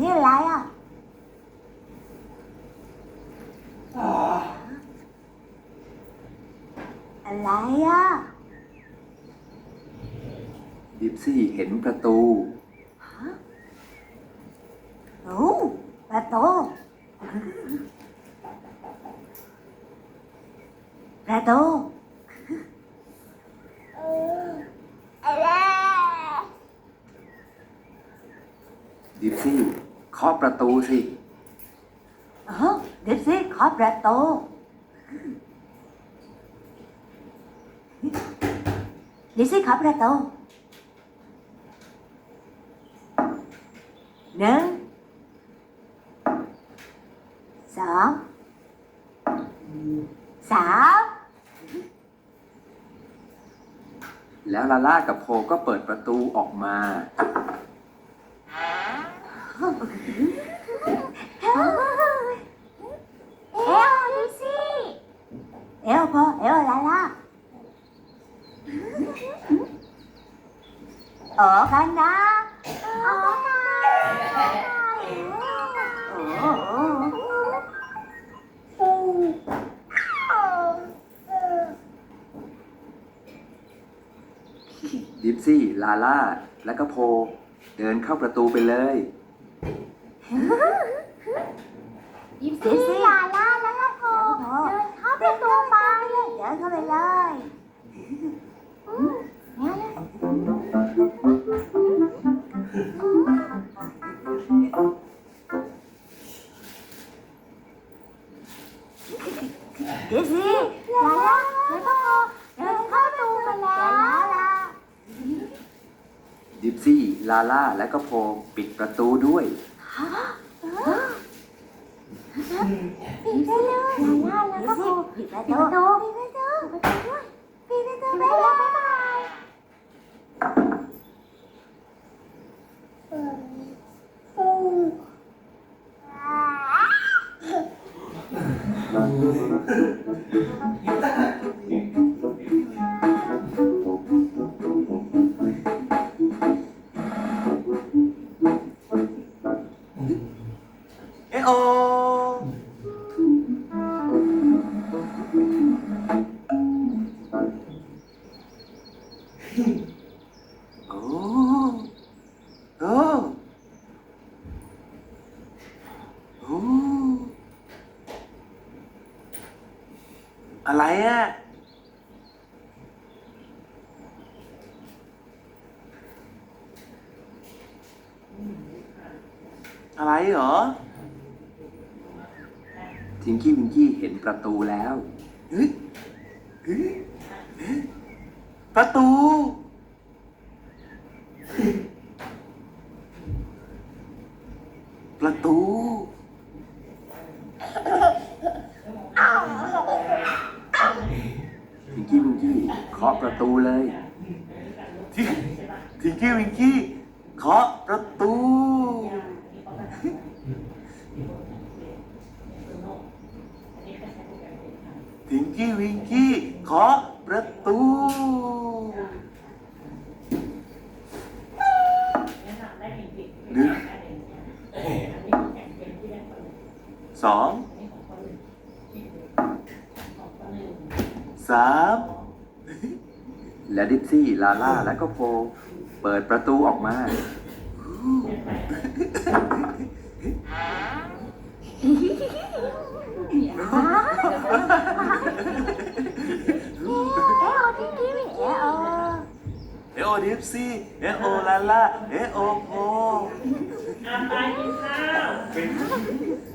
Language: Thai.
นี่อะไรอะอะไรอะดิปซี่เห็นประตู ฮะโอ้ประตูประตูอะไรดิปซี่ เคาะประตูสิเออเดี๋ยวสิขอประตูเดี๋ยวสิขอประตูหนึ่งสองสามแล้วลาล่ากับโพก็เปิดประตูออกมา เอลดูสิเอลพอเอลลาล่าออกกันนะออกกันนะโอ้โหดิปซี่ ลาล่า และก็โพ เดินเข้าประตูไปเลย ยิบซี่ลาล่าแล้วก็โผเดินเข้าประตูไปเดินเข้าไปเลยยิบซี่ลาล่าแล้วก็โผเดินเข้าประตูไปแล้วล่ะดิปซี่ ลาล่า และก็โพปิดประตูด้วยปิดได้เลยลาล่าแล้วก็โผปิดประ ตูปิ โอ้โอ้โอ้อะไรอะอะไรเหรอ ทิงกี้วิงกี้เห็นประตูแล้วเฮ้ยเฮ้ยเฮ้ย ประตู ประตู ทิงกี้วิงกี้เคาะประตูเลย ทิทิงกี้วิงกี้เคาะประตู ทิงกี้วิงกี้เคาะประตูหนึ่ง สองสามและดิปซี่ ลาล่า และก็โพ เปิดประตูออกมา เอลที่นี่เอลเอโอดิฟซี่ เอโอลาลาเอโอโพอาไปกินข้าว